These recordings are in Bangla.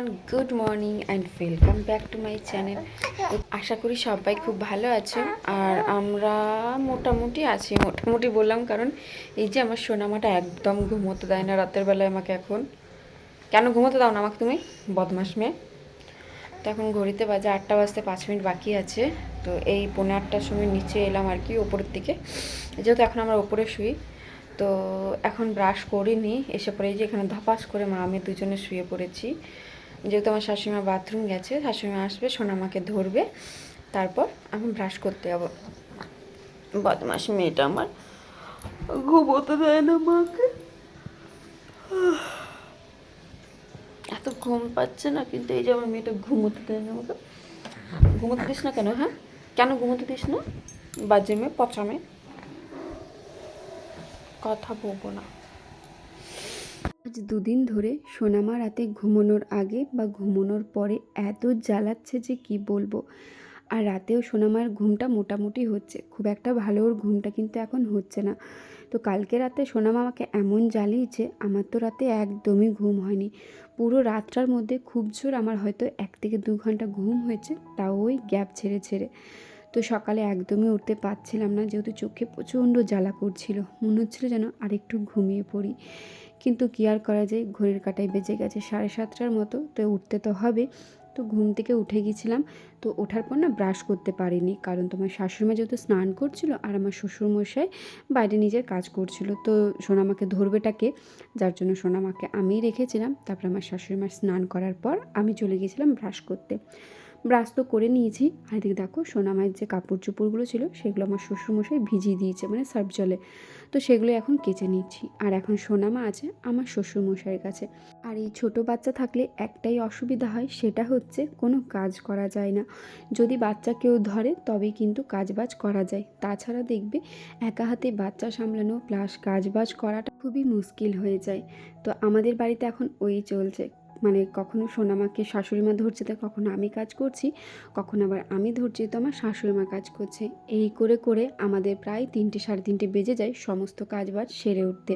Everyone good morning and welcome back to my channel আশা করি সবাই খুব ভালো আছে, আর আমরা মোটামুটি আছি, মোটামুটি বললাম কারণ এই যে আমার সোনামাটা একদম ঘুমোতে দেয় না রাতের বেলায় আমাকে এখন। কেন ঘুমোতে দাও না আমাকে তুমি? বদমাস মেয়ে। তো এখন ঘড়িতে বাজে আটটা বাজতে পাঁচ মিনিট বাকি আছে, তো এই পৌনে আটটার সময় নিচে এলাম আর কি ওপরের দিকে। যেহেতু এখন আমরা ওপরে শুই, তো এখন ব্রাশ করিনি, এসে পরে এই যে এখানে ধপাস করে মা, আমি দুজনে শুয়ে পড়েছি। যেহেতু আমার শাশুড়িমা বাথরুম গেছে, শাশুড়িমা আসবে, সোনামাকে ধরবে, তারপর আমি ব্রাশ করতে যাব। বদমাস মেয়েটা আমার। ঘুমোতে দেয় না মাকে। এত ঘুম পাচ্ছে না, কিন্তু এই যে আমার মেয়েটা ঘুমোতে দেয় না আমাকে। ঘুমোতে দিস না কেন হ্যাঁ? কেন ঘুমোতে দিস না? বাজে মেয়ে, পচা মেয়ে। কথা বলব না। আজ দুদিন ধরে সোনামা রাতে ঘুমানোর আগে বা ঘুমানোর পরে এত জ্বালাচ্ছে যে কি বলব। আর রাতেও সোনামার ঘুমটা মোটামুটি হচ্ছে। খুব একটা ভালো ওর ঘুমটা কিন্তু এখন হচ্ছে না। তো কালকে রাতে সোনামা আমাকে এমন জ্বালিয়েছে, আমার তো রাতে একদমই ঘুম হয়নি। পুরো রাতটার মধ্যে খুব জোর আমার হয়তো এক থেকে দু ঘণ্টা ঘুম হয়েছে, তাও ওই গ্যাপ ছেড়ে ছেড়ে। তো সকালে একদমই উঠতে পারছিলাম না, যেহেতু চোখে প্রচণ্ড জ্বালা করছিল। মনে হচ্ছিল যেন আরেকটু ঘুমিয়ে পড়ি। কিন্তু কী আর করা যায়? ঘড়ির কাটায় বেজে গেছে সাড়ে সাতটার মতো, তো উঠতে তো হবে। তো ঘুম থেকে উঠে গেছিলাম, তো ওঠার পর না ব্রাশ করতে পারিনি। কারণ তোমার শাশুড়িমা যেহেতু স্নান করছিল আর আমার শ্বশুরমশাই বাইরে নিজের কাজ করছিল, তো সোনামাকে ধরবেটাকে যার জন্য সোনামাকে আমিই রেখেছিলাম। তারপর আমার শাশুড়িমা স্নান করার পর আমি চলে গেছিলাম ব্রাশ করতে। ব্রাশ তো করে নিয়েছি। আর এদিকে দেখো সোনামায়ের যে কাপড় চোপড়গুলো ছিল, সেগুলো আমার শ্বশুরমশাই ভিজিয়ে দিয়েছে মানে সার্ফ জলে। তো সেগুলো এখন কেচে নিচ্ছি। আর এখন সোনামা আছে আমার শ্বশুরমশাইয়ের কাছে। আর এই ছোট বাচ্চা থাকলে একটাই অসুবিধা হয়, সেটা হচ্ছে কোনো কাজ করা যায় না। যদি বাচ্চা কেউ ধরে, তবে কিন্তু কাজবাজ করা যায়। তাছাড়া দেখবে একা হাতে বাচ্চা সামলানো, প্লাস কাজবাজ করাটা খুবই মুশকিল হয়ে যায়। তো আমাদের বাড়িতে এখন ওই চলছে। মানে কখনো সোনামাকে শাশুড়ি মা ধরছে, তো কখনো আমি কাজ করছি, কখনো আবার আমি ধরছি, তো আমার শাশুড়ি মা কাজ করছে। এই করে করে আমাদের প্রায় তিনটে, সাড়ে তিনটে বেজে যায় সমস্ত কাজবাজ সেরে উঠতে।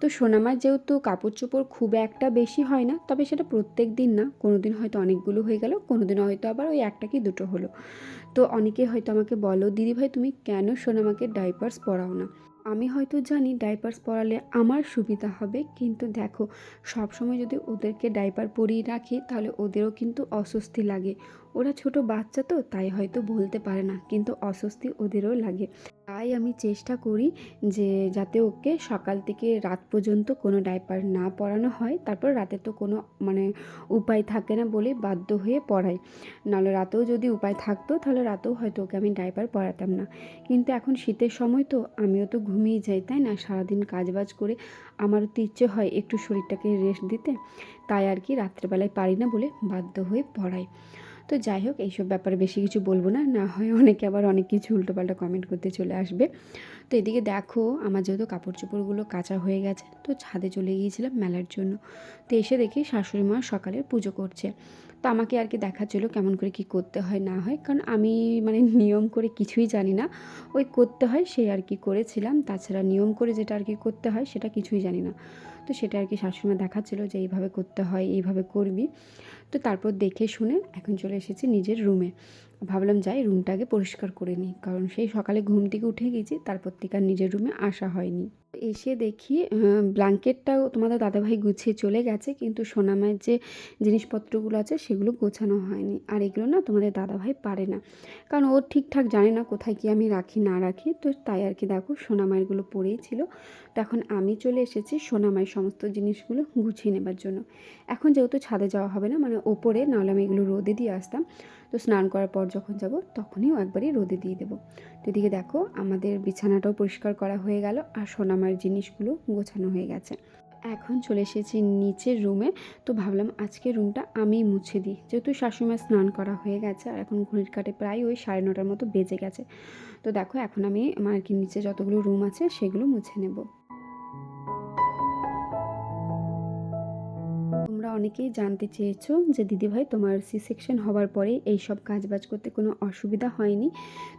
তো সোনামার যেহেতু কাপড় চোপড় খুব একটা বেশি হয় না, তবে সেটা প্রত্যেক দিন না কোনো দিন হয়তো অনেকগুলো হয়ে গেল কোনো দিন হয়তো আবার ওই একটা কি দুটো হলো। তো অনেকে হয়তো আমাকে বলো, দিদি ভাই, তুমি কেন সোনামাকে ডাইপার্স পরাও না? আমি হয়তো জানি ডাইপার্স পরালে আমার সুবিধা হবে, কিন্তু দেখো সব সময় যদি ওদেরকে ডাইপার পরিয়ে রাখি, তাহলে ওদেরও কিন্তু অস্বস্তি লাগে। ওরা ছোট বাচ্চা তো, তাই হয়তো বলতে পারে না, কিন্তু অস্বস্তি ওদেরও লাগে। তাই আমি চেষ্টা করি যে, যাতে ওকে সকাল থেকে রাত পর্যন্ত কোনো ডাইপার না পরানো হয়, তারপর রাতে তো কোনো মানে উপায় থাকে না বলে বাধ্য হয়ে পড়াই। নাহলে রাতেও যদি উপায় থাকতো, তাহলে রাতেও হয়তো ওকে আমি ডাইপার পরাতাম না। কিন্তু এখন শীতের সময় তো, আমিও তো ঘুমিয়ে যাই, তাই না? সারাদিন কাজবাজ করে আমারও তো ইচ্ছে হয় একটু শরীরটাকে রেস্ট দিতে। তাই আর কি রাত্রেবেলায় পারি না বলে বাধ্য হয়ে পড়াই। তো যাই হোক, এইসব ব্যাপারে বেশি কিছু বলব না না হয় অনেকে আবার অনেক কিছু উল্টোপাল্টা কমেন্ট করতে চলে আসবে। তো এদিকে দেখো, আমার যেহেতু কাপড় চোপড়গুলো কাঁচা হয়ে গেছে, তো ছাদে চলে গিয়েছিলাম মেলার জন্য। তো এসে দেখি শাশুড়ি মা সকালের পুজো করছে। তো আমাকে আর কি দেখাচ্ছিলো কেমন করে কি করতে হয়, না হয়, কারণ আমি মানে নিয়ম করে কিছুই জানি না। ওই করতে হয় সেই আর কি করেছিলাম, তাছাড়া নিয়ম করে যেটা আর কি করতে হয় সেটা কিছুই জানি না। তো সেটা আর কি শাশুড়িমা দেখাচ্ছিলো যে এইভাবে করতে হয়, এইভাবে করবি। তো তারপর দেখে শুনে এখন চলে এসেছি নিজের রুমে ভাবলাম যাই রুমটাকে পরিষ্কার করে নিই, কারণ সেই সকালে ঘুম থেকে উঠে গেছি, তারপর থেকে আর নিজের রুমে আসা হয়নি। এসে দেখি ব্ল্যাঙ্কেটটাও তোমাদের দাদাভাই গুছিয়ে চলে গেছে, কিন্তু সোনামায়ের যে জিনিসপত্রগুলো আছে সেগুলো গোছানো হয়নি। আর এগুলো না তোমাদের দাদাভাই পারে না, কারণ ও ঠিকঠাক জানে না কোথায় কি আমি রাখি, না রাখি, তো তাই আর কি দেখো সোনামায়েরগুলো পড়েই ছিল। তখন আমি চলে এসেছি সোনামায়ের সমস্ত জিনিসগুলো গুছিয়ে নেবার জন্য। এখন যেহেতু ছাদে যাওয়া হবে না মানে ওপরে, নাহলে আমি এগুলো রোদে দিয়ে আসতাম। তো স্নান করার পর যখন যাব, তখনই একবারই রোদে দিয়ে দেবো। তো এদিকে দেখো, আমাদের বিছানাটাও পরিষ্কার করা হয়ে গেল আর সোনামার জিনিসগুলো গোছানো হয়ে গেছে। এখন চলে এসেছি নিচের রুমে। তো ভাবলাম আজকে রুমটা আমি মুছে দিই। যেহেতু শাশুড়িমা স্নান করা হয়ে গেছে আর এখন ঘড়ির কাটে প্রায় ওই সাড়ে নটার মতো বেজে গেছে। তো দেখো, এখন আমি আমার কি নিচে যতগুলো রুম আছে সেগুলো মুছে নেব। অনেকেই জানতে চেয়েছো যে, দিদিভাই, তোমার সি সেকশন হওয়ার পরে এই সব কাজ বাজ করতে কোনো অসুবিধা হয়নি?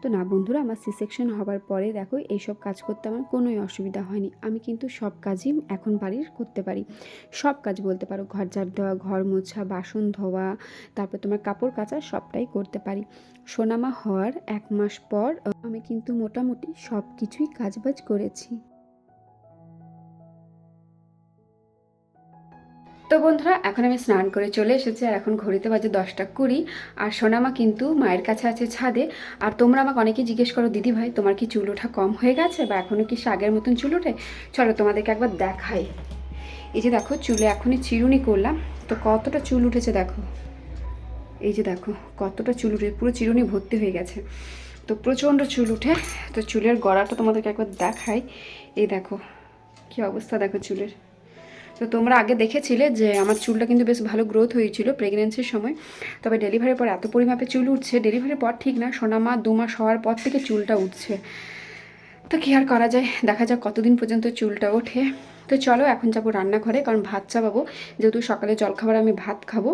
তো না, বন্ধুরা, আমার সি সেকশন হওয়ার পরে দেখো, এই সব কাজ করতে আমার কোনোই অসুবিধা হয়নি। আমি কিন্তু সব কাজই এখন বাড়ির করতে পারি। সব কাজ বলতে পারো, ঘর ঝাড় দেওয়া, ঘর মোছা, বাসন ধোয়া, তারপর তোমার কাপড় কাচা, সবটাই করতে পারি। সোনামা হওয়ার এক মাস পর, আমি কিন্তু মোটামুটি সব কিছুই কাজবাজ করেছি। তো বন্ধুরা, এখন আমি স্নান করে চলে এসেছি, আর এখন ঘড়িতে বাজে দশটা কুড়ি, আর সোনামা কিন্তু মায়ের কাছে আছে ছাদে। আর তোমরা আমাকে অনেকেই জিজ্ঞেস করো, দিদি ভাই, তোমার কি চুল ওঠা কম হয়ে গেছে বা এখনও কি সে আগের মতন চুল ওঠে? চলো তোমাদেরকে একবার দেখাই। এই যে দেখো, চুলে এখনই চিরুনি করলাম, তো কতটা চুল উঠেছে দেখো। এই যে দেখো, কতটা চুল উঠে পুরো চিরুনি ভর্তি হয়ে গেছে। তো প্রচণ্ড চুল উঠে তো চুলের গড়াটা তোমাদেরকে একবার দেখাই। এই দেখো, কি অবস্থা দেখো চুলের। তো তোমরা আগে দেখেছিলে যে আমার চুলটা কিন্তু বেশ ভালো গ্রোথ হয়েছিল প্রেগনেন্সির সময়। তবে ডেলিভারির পর এত পরিমাপে চুল উঠছে ডেলিভারির পর ঠিক না, সোনা সোনামা দু মাস হওয়ার পর থেকে চুলটা উঠছে। তো কী আর করা যায়? দেখা যাক কতদিন পর্যন্ত চুলটা ওঠে। তো চলো, এখন যাব রান্নাঘরে, কারণ ভাত চাপাবো। যেহেতু সকালে জলখাবার আমি ভাত খাব,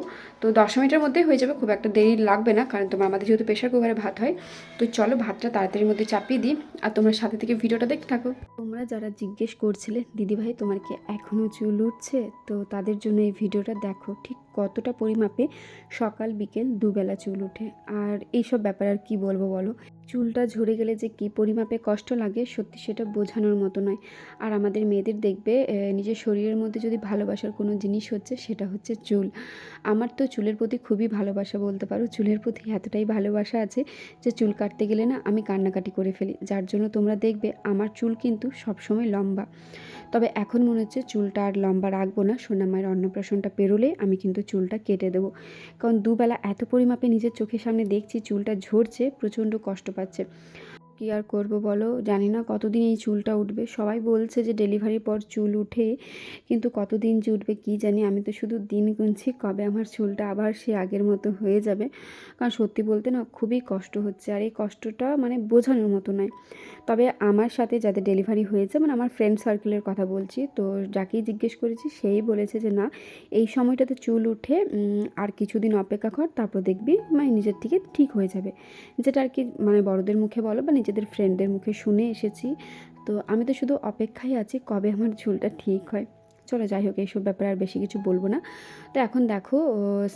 তো দশ মিনিটের মধ্যেই হয়ে যাবে, খুব একটা দেরি লাগবে না, কারণ তোমার আমাদের যেহেতু প্রেশার কুকারে ভাত হয়, তো চলো ভাতটা তাড়াতাড়ির মধ্যে চাপিয়ে দিই, আর তোমরা সাথে থেকে ভিডিওটা দেখতে থাকো। তোমরা যারা জিজ্ঞেস করছিলে, দিদিভাই, তোমার কি এখনও চুল উঠছে? তো তাদের জন্য এই ভিডিওটা দেখো, ঠিক কতটা পরিমাপে সকাল, বিকেল দুবেলা চুল ওঠে আর এইসব ব্যাপার আর কি বলব বলো? চুলটা ঝরে গেলে যে কী পরিমাপে কষ্ট লাগে, সত্যি সেটা বোঝানোর মতো নয়। আর আমাদের মেয়েদের দেখবে নিজের শরীরের মধ্যে যদি ভালোবাসার কোনো জিনিস হচ্ছে সেটা হচ্ছে চুল। আমার তো চুলের প্রতি খুবই ভালোবাসা বলতে পারো। চুলের প্রতি এতটাই ভালোবাসা আছে যে চুল কাটতে গেলে না আমি কান্নাকাটি করে ফেলি। যার জন্য তোমরা দেখবে আমার চুল কিন্তু সবসময় লম্বা। তবে এখন মনে হচ্ছে চুলটা আর লম্বা রাখব না। সোনামায়ের অন্নপ্রাশনটা পেরোলে আমি কিন্তু চুলটা কেটে দেবো। কারণ দুবেলা এত পরিমাপে নিজের চোখের সামনে দেখছি চুলটা ঝরছে, প্রচণ্ড কষ্ট পাচ্ছে। কী আর করব বলো? জানি না কতদিন এই চুলটা উঠবে। সবাই বলছে যে ডেলিভারির পর চুল উঠে, কিন্তু কতদিন যে উঠবে কী জানি? আমি তো শুধু দিন গুনছি, কবে আমার চুলটা আবার সে আগের মতো হয়ে যাবে। কারণ সত্যি বলতে না, খুবই কষ্ট হচ্ছে। আর এই কষ্টটা মানে বোঝানোর মতো নয়। তবে আমার সাথে যাদের ডেলিভারি হয়েছে মানে আমার ফ্রেন্ড সার্কেলের কথা বলছি, তো যাকেই জিজ্ঞেস করেছি, সেই বলেছে যে, না, এই সময়টাতে চুল উঠে আর কিছুদিন অপেক্ষা কর, তারপর দেখবি মানে নিজের থেকে ঠিক হয়ে যাবে। যেটা আর কি মানে বড়দের মুখে বলো বা নিজেদের ফ্রেন্ডদের মুখে শুনে এসেছি। তো আমি তো শুধু অপেক্ষায় আছি কবে আমার চুলটা ঠিক হয়। চলো যাই হোক, এইসব ব্যাপারে আর বেশি কিছু বলব না। তো এখন দেখো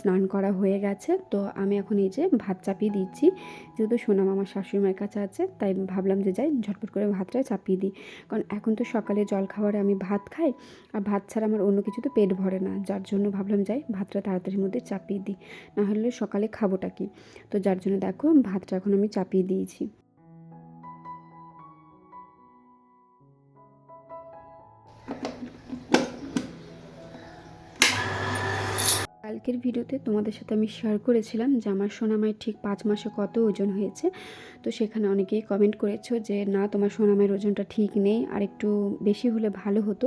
স্নান করা হয়ে গেছে। তো আমি এখন এই যে ভাত চাপিয়ে দিচ্ছি। যেহেতু সোনাম আমার শাশুড়ি মায়ের কাছে আছে, তাই ভাবলাম যে যাই ঝটপট করে ভাতটা চাপিয়ে দিই। কারণ এখন তো সকালে জল খাবারে আমি ভাত খাই, আর ভাত ছাড়া আমার অন্য কিছু তো পেট ভরে না। যার জন্য ভাবলাম যাই ভাতটা তাড়াতাড়ির মধ্যে চাপিয়ে দিই। না হলে সকালে খাবোটা কি? তো যার জন্য দেখো ভাতটা এখন আমি চাপিয়ে দিয়েছি। কালকের ভিডিওতে তোমাদের সাথে আমি শেয়ার করেছিলাম যে আমার সোনামায়ের ঠিক পাঁচ মাসে কত ওজন হয়েছে। তো সেখানে অনেকেই কমেন্ট করেছ যে, না, তোমার সোনামায়ের ওজনটা ঠিক নেই আর একটু বেশি হলে ভালো হতো।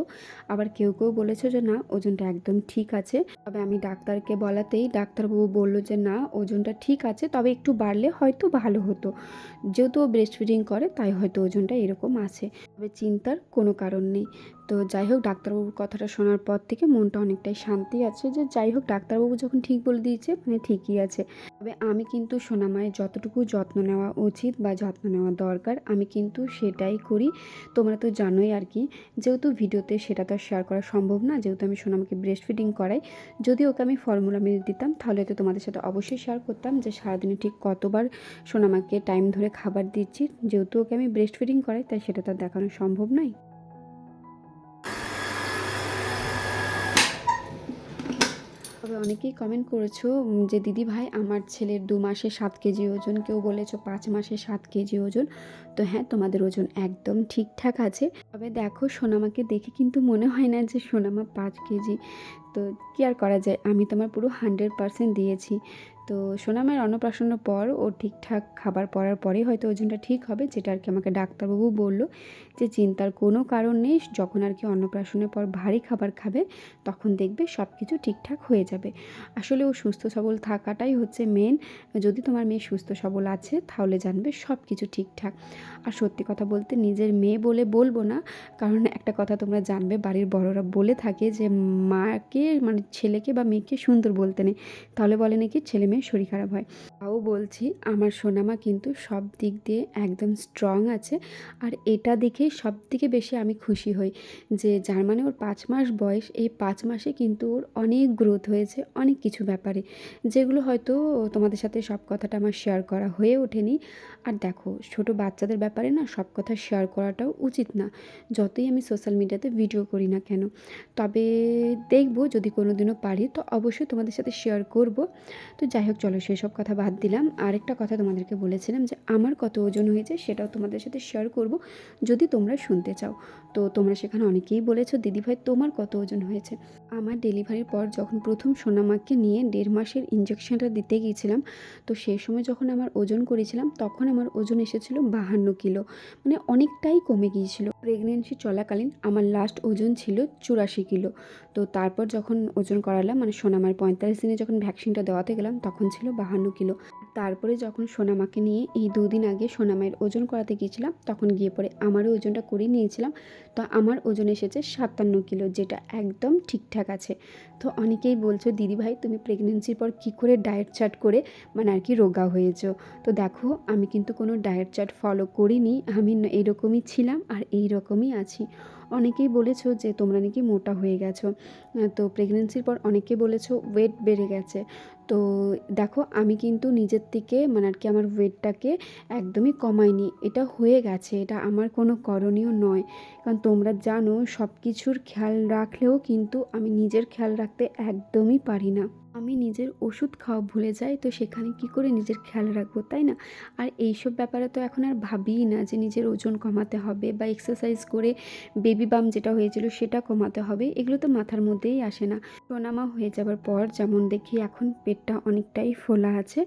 আবার কেউ কেউ বলেছে যে, না, ওজনটা একদম ঠিক আছে। তবে আমি ডাক্তারকে বলাতেই ডাক্তারবাবু বলল যে, না, ওজনটা ঠিক আছে, তবে একটু বাড়লে হয়তো ভালো হতো। যেহেতু ব্রেস্ট ফিডিং করে, তাই হয়তো ওজনটা এরকম আছে। তবে চিন্তার কোনো কারণ নেই। তো যাই হোক, ডাক্তারবাবুর কথাটা শোনার পর থেকে মনটা অনেকটাই শান্তি আছে যে, যাই হোক, ডাক্তারবাবু যখন ঠিক বলে দিয়েছে মানে ঠিকই আছে। তবে আমি কিন্তু সোনামায়ের যতটুকু যত্ন নেওয়া উচিত বা যত্ন নেওয়া দরকার, আমি কিন্তু সেটাই করি। তোমরা তো জানোই আর কি, যেহেতু ভিডিওতে সেটা তো শেয়ার করা সম্ভব না, যেহেতু আমি সোনামাকে ব্রেস্ট ফিডিং করাই, যদি ওকে আমি ফর্মুলা মিল্ক দিতাম, তাহলে তো তোমাদের সাথে অবশ্যই শেয়ার করতাম যে সারাদিনে ঠিক কতবার সোনামাকে টাইম ধরে খাবার দিচ্ছি। যেহেতু ওকে আমি ব্রেস্ট ফিডিং করাই, তাই সেটা তো দেখানো সম্ভব নয়। অনেকেই কমেন্ট করেছ যে দিদি ভাই, আমার ছেলের দু মাসে সাত কেজি ওজন, কেউ বলেছ পাঁচ মাসে সাত কেজি ওজন। তো হ্যাঁ তোমাদের ওজন একদম ঠিকঠাক আছে। তবে দেখো, সোনামাকে দেখে কিন্তু মনে হয় না যে সোনামা পাঁচ কেজি। তো কি আর করা যায়? আমি তোমার পুরো হান্ড্রেড পার্সেন্ট দিয়েছি। তো সোনামায়ের অন্নপ্রাশনের পর ও ঠিকঠাক খাবার পড়ার পরেই হয়তো ওজনটা ঠিক হবে, যেটা আর কি আমাকে ডাক্তারবাবু বলল যে চিন্তার কোনো কারণ নেই, যখন আর কি অন্নপ্রাশনের পর ভারী খাবার খাবে, তখন দেখবে সব কিছু ঠিকঠাক হয়ে যাবে। আসলে ও সুস্থ সবল থাকাটাই হচ্ছে মেন যদি তোমার মেয়ে সুস্থ সবল আছে, তাহলে জানবে সব কিছু ঠিকঠাক। আর সত্যি কথা বলতে নিজের মেয়ে বলে বলব না, কারণ একটা কথা তোমরা জানবে, বাড়ির বড়রা বলে থাকে যে, মাকে মানে ছেলেকে বা মেয়েকে সুন্দর বলতে নেই। তাহলে বলে নাকি, ছেলে মেয়ের শরীর খারাপ হয়। তাও বলছি, আমার সোনামা কিন্তু সব দিক দিয়ে একদম স্ট্রং আছে আর এটা দেখেই সব থেকে বেশি আমি খুশি হই যে, যার মানে ওর পাঁচ মাস বয়স, এই পাঁচ মাসে কিন্তু ওর অনেক গ্রোথ হয়েছে, অনেক কিছু ব্যাপারে, যেগুলো হয়তো তোমাদের সাথে সব কথাটা আমার শেয়ার করা হয়ে ওঠেনি। আর দেখো, ছোট বাচ্চাদের ব্যাপারে না সব কথা শেয়ার করাটাও উচিত না, যতই আমি সোশ্যাল মিডিয়াতে ভিডিও করি না কেন। তবে দেখব যদি কোনো দিনও পারি, তো অবশ্যই তোমাদের সাথে শেয়ার করব। তো যাই হোক চলো সেসব কথা বাদ দিলাম। আরেকটা কথা তোমাদেরকে বলেছিলাম যে, আমার কত ওজন হয়েছে সেটাও তোমাদের সাথে শেয়ার করব যদি তোমরা শুনতে চাও। তো তোমরা সেখানে অনেকেই বলেছ দিদিভাই তোমার কত ওজন হয়েছে? আমার ডেলিভারির পর যখন প্রথম সোনামাকে নিয়ে দেড় মাসের ইঞ্জেকশনটা দিতে গিয়েছিলাম, তো সেই সময় যখন আমার ওজন করেছিলাম, তখন আমার ওজন এসেছিল বাহান্ন কিলো। মানে অনেকটাই কমে গিয়েছিল। প্রেগনেন্সি চলাকালীন আমার লাস্ট ওজন ছিল চুরাশি কিলো। তো তারপর যখন ওজন করালাম মানে সোনামার পঁয়তাল্লিশ দিনে যখন ভ্যাকসিনটা দেওয়াতে গেলাম, তখন ছিল বাহান্ন কিলো। তারপরে যখন সোনামাকে নিয়ে এই দুদিন আগে সোনামায়ের ওজন করাতে গিয়েছিলাম, তখন গিয়ে পরে আমারও ওজনটা করিয়ে নিয়েছিলাম। তো আমার ওজন এসেছে সাতান্ন কিলো, যেটা একদম ঠিকঠাক আছে। তো অনেকেই বলছো দিদিভাই তুমি প্রেগনেন্সির পর কী করে ডায়েট চার্ট করে মানে আর কি রোগা হয়েছো? তো দেখো, আমি কিন্তু কোনো ডায়েট চার্ট ফলো করিনি, আমি এইরকমই ছিলাম আর এই রকমই আছি। অনেকেই বলেছ যে তোমরা নাকি মোটা হয়ে গেছো। তো প্রেগনেন্সির পর অনেকে বলেছ ওয়েট বেড়ে গেছে। তো দেখো, আমি কিন্তু নিজের থেকে মানে আর কি আমার ওয়েটটাকে একদমই কমাইনি। এটা হয়ে গেছে, এটা আমার কোনো করণীয় নয়। কারণ তোমরা জানো সব কিছুর খেয়াল রাখলেও কিন্তু আমি নিজের খেয়াল রাখতে একদমই পারি না। আমি নিজের ওষুধ খাওয়া ভুলে যাই, তো সেখানে কি করে নিজের খেয়াল রাখব, তাই না? আর এইসব ব্যাপারে তো এখন আর ভাবিই না যে নিজের ওজন কমাতে হবে বা এক্সারসাইজ করে বেবি বাম যেটা হয়েছিল সেটা কমাতে হবে, এগুলো তো মাথার মধ্যেই আসে না। সোনামা হয়ে যাবার পর যেমন দেখি এখন পেটটা অনেকটাই ফোলা আছে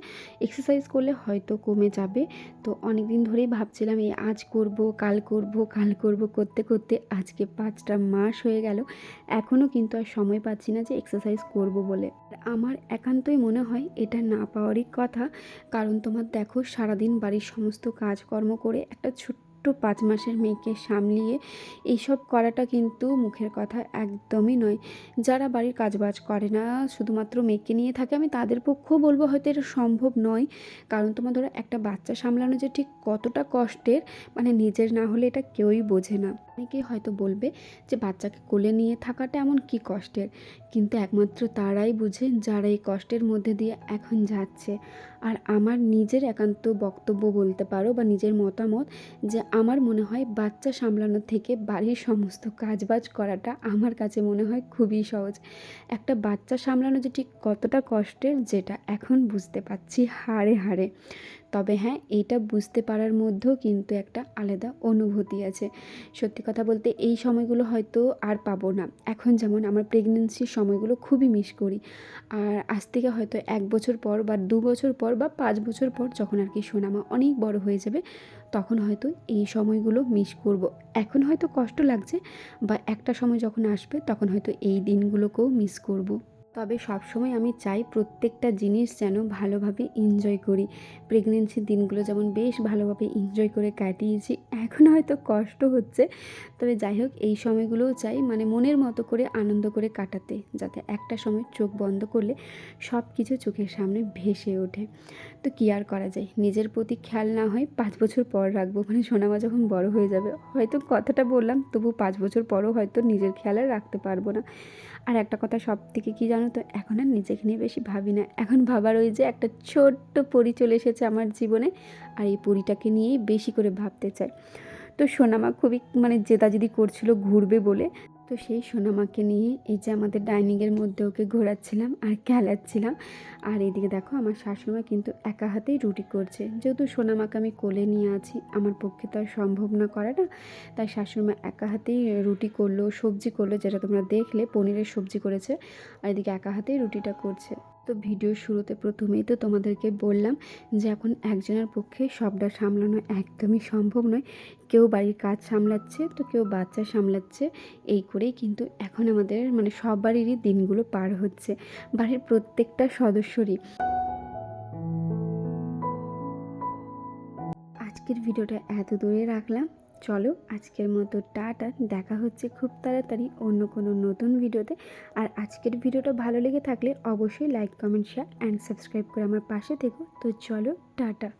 এক্সারসাইজ করলে হয়তো কমে যাবে, তো অনেক দিন ধরেই ভাবছিলাম এই আজ করব, কাল করব কাল করব, করতে করতে আজকে পাঁচটা মাস হয়ে গেল এখনও কিন্তু আর সময় পাচ্ছি না যে এক্সারসাইজ করব বলে। আমার একান্তই মনে হয় এটা না পাওয়ারই কথা। কারণ তোমার দেখো, সারাদিন বাড়ির সমস্ত কাজকর্ম করে একটা ছোট্ট পাঁচ মাসের মেয়েকে সামলিয়ে এইসব করাটা কিন্তু মুখের কথা একদমই নয়। যারা বাড়ির কাজবাজ করে না, শুধুমাত্র মেয়েকে নিয়ে থাকে, আমি তাদের পক্ষেও বলব হয়তো এটা সম্ভব নয়। কারণ তোমার ধরো, একটা বাচ্চা সামলানো যে ঠিক কতটা কষ্টের মানে নিজের না হলে এটা কেউই বোঝে না। অনেকেই হয়তো বলবে যে বাচ্চাকে কোলে নিয়ে থাকাটা এমন কি কষ্টের? কিন্তু একমাত্র তারাই বুঝে যারা এই কষ্টের মধ্যে দিয়ে এখন যাচ্ছে। আর আমার নিজের একান্ত বক্তব্য বলতে পারো বা নিজের মতামত যে আমার মনে হয় বাচ্চা সামলানোর থেকে বাড়ির সমস্ত কাজবাজ করাটা আমার কাছে মনে হয় খুবই সহজ। একটা বাচ্চা সামলানো যে ঠিক কতটা কষ্টের, যেটা এখন বুঝতে পারছি হাড়ে হাড়ে। তবে হ্যাঁ এইটা বুঝতে পারার মধ্যেও কিন্তু একটা আলাদা অনুভূতি আছে। সত্যি কথা বলতে এই সময়গুলো হয়তো আর পাবো না। এখন যেমন আমার প্রেগনেন্সির সময়গুলো খুবই মিস করি। আর আজ থেকে হয়তো এক বছর পর বা দু বছর পর বা পাঁচ বছর পর যখন আর কি সোনামা অনেক বড় হয়ে যাবে, তখন হয়তো এই সময়গুলো মিস করব। এখন হয়তো কষ্ট লাগছে, বা একটা সময় যখন আসবে, তখন হয়তো এই দিনগুলোকেও মিস করব। তবে সবসময় আমি চাই প্রত্যেকটা জিনিস যেন ভালোভাবে এনজয় করি। প্রেগনেন্সির দিনগুলো যেমন বেশ ভালোভাবে এনজয় করে কাটিয়েছি, এখন হয়তো কষ্ট হচ্ছে, তবে যাই হোক, এই সময়গুলোও চাই মানে মনের মতো করে আনন্দ করে কাটাতে, যাতে একটা সময় চোখ বন্ধ করলে সব কিছু চোখের সামনে ভেসে ওঠে। তো কী আর করা যায়? নিজের প্রতি খেয়াল না হয় পাঁচ বছর পর রাখব মানে সোনামা যখন বড় হয়ে যাবে, হয়তো কথাটা বললাম, তবু পাঁচ বছর পরও হয়তো নিজের খেয়াল রাখতে পারব না। আর একটা কথা সব থেকে কী জানো তো? এখন আর নিজেকে নিয়ে বেশি ভাবি না। এখন ভাবার ওই যে একটা ছোট্ট পরি চলে এসেছে আমার জীবনে আর এই পরিটাকে নিয়েই বেশি করে ভাবতে চাই। তো সোনামা খুবই মানে জেদাজেদি করছিল ঘুরবে বলে। তো সেই সোনামাকে নিয়ে এই যে আমাদের ডাইনিংয়ের মধ্যে ওকে ঘোরাচ্ছিলাম আর খেলাচ্ছিলাম। আর এদিকে দেখো আমার শাশুড়িমা কিন্তু একা হাতেই রুটি করছে। যেহেতু সোনামাকে আমি কোলে নিয়ে আছি, আমার পক্ষে তো আর সম্ভব না করে না তাই শাশুড়িমা একা হাতেই রুটি করল, সবজি করল, যেটা তোমরা দেখলে, পনিরের সবজি করেছে। আর এদিকে একা হাতেই রুটিটা করছে। তো ভিডিওর শুরুতে প্রথমেই তো তোমাদেরকে বললাম যে এখন একজনের পক্ষে সবটা সামলানো একদমই সম্ভব নয়। কেউ বাড়ির কাজ সামলাচ্ছে, তো কেউ বাচ্চা সামলাচ্ছে, এই করেই কিন্তু এখন আমাদের মানে সব বাড়িরই দিনগুলো পার হচ্ছে, বাড়ির প্রত্যেকটা সদস্যরই। আজকের ভিডিওটা এত দূরে রাখলাম। চলো আজকের মতো টাটা, দেখা হচ্ছে খুব তাড়াতাড়ি অন্য কোনো নতুন ভিডিওতে। আর আজকের ভিডিওটা ভালো লেগে থাকলে অবশ্যই like comment share and subscribe করে আমার পাশে থেকো। তো চলো টাটা।